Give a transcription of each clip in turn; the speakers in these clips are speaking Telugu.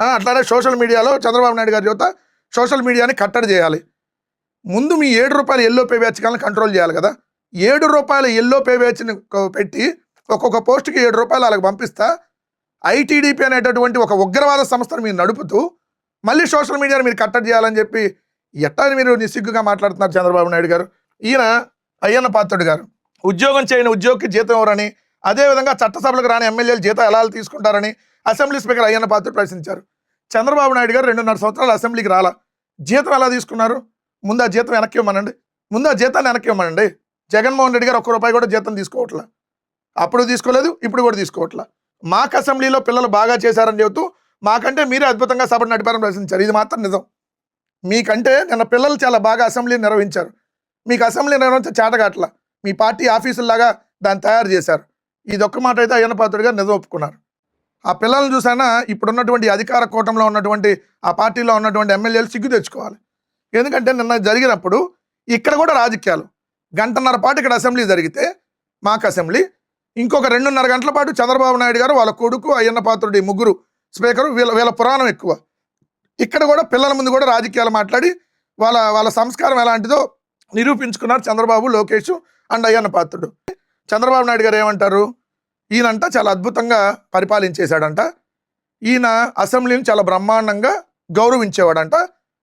అట్లానే సోషల్ మీడియాలో చంద్రబాబు నాయుడు గారి యువత సోషల్ మీడియాని కట్టడి చేయాలి. ముందు మీ ఏడు రూపాయల ఎల్లో పే బ్యాచ్కాలను కంట్రోల్ చేయాలి కదా. ఏడు రూపాయల ఎల్లో పే బ్యాచ్ని పెట్టి ఒక్కొక్క పోస్ట్కి ఏడు రూపాయలు వాళ్ళకి పంపిస్తా. ఐటీడీపీ అనేటటువంటి ఒక ఉగ్రవాద సంస్థను మీరు నడుపుతూ మళ్ళీ సోషల్ మీడియాని మీరు కట్టడి చేయాలని చెప్పి ఎట్టా మీరు నిస్సిగ్గుగా మాట్లాడుతున్నారు చంద్రబాబు నాయుడు గారు. ఈయన అయ్యన్న పాత్రుడు గారు. ఉద్యోగం చేయని ఉద్యోగికి జీతం ఎవరని అదేవిధంగా చట్టసభలకు రాని ఎమ్మెల్యేలు జీతం ఎలా తీసుకుంటారని అసెంబ్లీ స్పీకర్ అయ్యన్న పాత్ర ప్రశ్నించారు. చంద్రబాబు నాయుడు గారు రెండున్నర సంవత్సరాలు అసెంబ్లీకి రాలా. జీతం ఎలా తీసుకున్నారు? ముందు ఆ జీతం వెనక్కి ఇవ్వమనండి. ముందు ఆ జీతాన్ని వెనక్కి ఇవ్వమనండి. జగన్మోహన్ రెడ్డి గారు ఒక్క రూపాయి కూడా జీతం తీసుకోవట్లా. అప్పుడు తీసుకోలేదు ఇప్పుడు కూడా తీసుకోవట్లా. మాకు అసెంబ్లీలో పిల్లలు బాగా చేశారని చెబుతూ మాకంటే మీరే అద్భుతంగా సభను నడిపారని ప్రశ్నించారు. ఇది మాత్రం నిజం. మీకంటే నిన్న పిల్లలు చాలా బాగా అసెంబ్లీ నిర్వహించారు. మీకు అసెంబ్లీ నిర్వహించే చేతగాట్ల మీ పార్టీ ఆఫీసుల్లాగా దాన్ని తయారు చేశారు. ఇది ఒక్క మాట అయితే అయ్యన్న పాత్రుడు గారు నిజం ఒప్పుకున్నారు. ఆ పిల్లల్ని చూసానా? ఇప్పుడున్నటువంటి అధికార కూటంలో ఉన్నటువంటి ఆ పార్టీలో ఉన్నటువంటి ఎమ్మెల్యేలు సిగ్గు తెచ్చుకోవాలి. ఎందుకంటే నిన్న జరిగినప్పుడు ఇక్కడ కూడా రాజకీయాలు. గంటన్నర పాటు ఇక్కడ అసెంబ్లీ జరిగితే మాకు అసెంబ్లీ. ఇంకొక రెండున్నర గంటల పాటు చంద్రబాబు నాయుడు గారు వాళ్ళ కొడుకు అయ్యన్న పాత్రుడి ముగ్గురు స్పీకరు వీళ్ళ వీళ్ళ పురాణం ఎక్కువ. ఇక్కడ కూడా పిల్లల ముందు కూడా రాజకీయాలు మాట్లాడి వాళ్ళ వాళ్ళ సంస్కారం ఎలాంటిదో నిరూపించుకున్నారు చంద్రబాబు లోకేష్ అండ్ అయ్యన్న పాత్రుడు. చంద్రబాబు నాయుడు గారు ఏమంటారు? ఈయనంట చాలా అద్భుతంగా పరిపాలించేశాడంట. ఈయన అసెంబ్లీని చాలా బ్రహ్మాండంగా గౌరవించేవాడంట.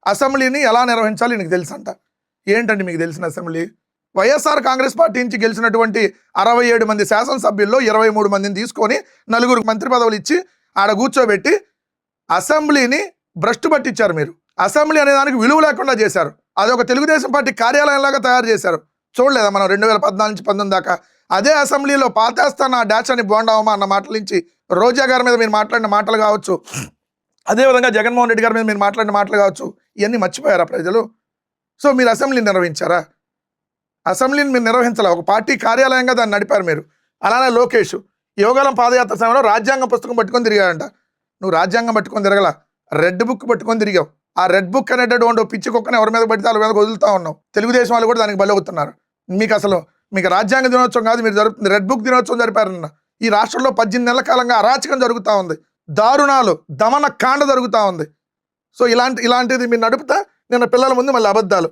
అసెంబ్లీని ఎలా నిర్వహించాలి నీకు తెలుసంట. ఏంటండి మీకు తెలిసిన అసెంబ్లీ? వైఎస్ఆర్ కాంగ్రెస్ పార్టీ నుంచి గెలిచినటువంటి అరవై ఏడు మంది శాసనసభ్యుల్లో ఇరవై మూడు మందిని తీసుకొని నలుగురు మంత్రి పదవులు ఇచ్చి ఆడ కూర్చోబెట్టి అసెంబ్లీని భ్రష్టు పట్టించారు మీరు. అసెంబ్లీ అనే దానికి విలువ లేకుండా చేశారు. అది ఒక తెలుగుదేశం పార్టీ కార్యాలయంలాగా తయారు చేశారు. చూడలేదా మనం రెండు వేల పద్నాలుగు నుంచి పంతొమ్మిది దాకా? అదే అసెంబ్లీలో పాతేస్తాను ఆ డాచ్ అని బాగుండవమా అన్న మాటల నుంచి రోజా గారి మీద మీరు మాట్లాడిన మాటలు కావచ్చు. అదేవిధంగా జగన్మోహన్ రెడ్డి గారి మీద మీరు మాట్లాడిన మాటలు కావచ్చు. ఇవన్నీ మర్చిపోయారా ప్రజలు? సో మీరు అసెంబ్లీని నిర్వహించారా? అసెంబ్లీని మీరు నిర్వహించాలా? ఒక పార్టీ కార్యాలయంగా దాన్ని నడిపారు మీరు. అలానే లోకేష్. యోగాలం పాదయాత్ర సమయంలో రాజ్యాంగం పుస్తకం పట్టుకొని తిరిగాడంట. నువ్వు రాజ్యాంగం పట్టుకొని తిరగల? రెడ్ బుక్ పట్టుకొని తిరిగావు. ఆ రెడ్ బుక్ అనేటటువంటి పిచ్చి కుక్కని ఎవరి మీద పడితే వాళ్ళ మీద వదులుతా ఉన్నావు. తెలుగుదేశం వాళ్ళు కూడా దానికి బలవుతున్నారు మీకు అసలు మీకు రాజ్యాంగ దినోత్సవం కాదు మీరు జరుపుతుంది రెడ్ బుక్ దినోత్సవం జరిపారన్న. ఈ రాష్ట్రంలో పద్దెనిమిది నెలల కాలంగా అరాచకం జరుగుతూ ఉంది. దారుణాలు దమన కాండ జరుగుతూ ఉంది. సో ఇలాంటి ఇలాంటిది మీరు నడుపుతా నిన్న పిల్లల ముందు మళ్ళీ అబద్ధాలు.